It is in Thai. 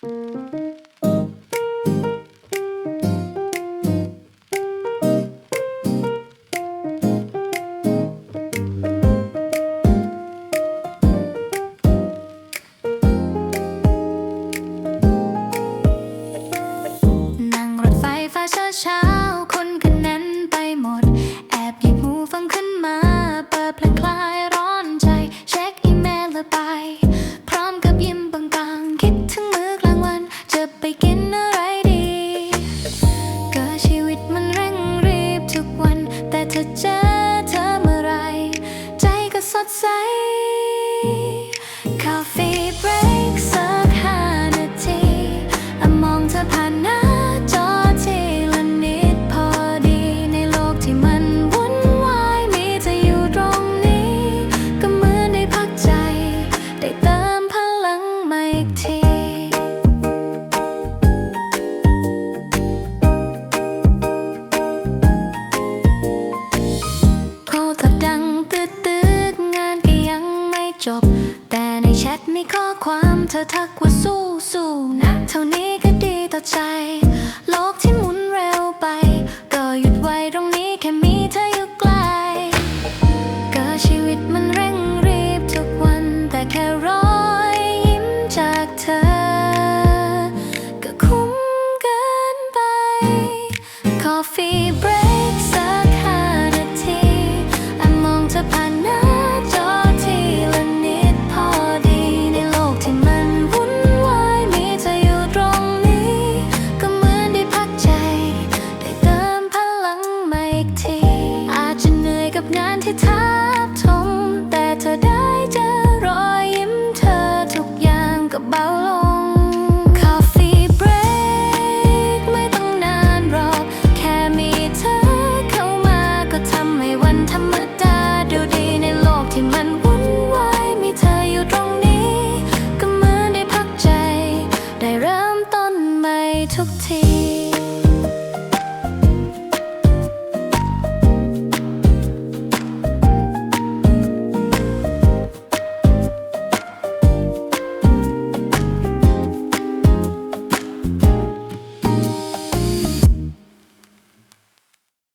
นั่งรถไฟฟ้าช้า จบ แต่ในแชทมีข้อความเธอทักว่าสู้สู้นะเท่านี้ก็ดีต่อใจ โลกที่หมุนเร็วไป ก็หยุดไว้ตรงนี้แค่มีเธออยู่ใกล้ก็ชีวิตมันเร่งรีบทุกวันแต่แค่รอยยิ้มจากเธอ ก็คุ้มเกินไปคอฟ ทุกที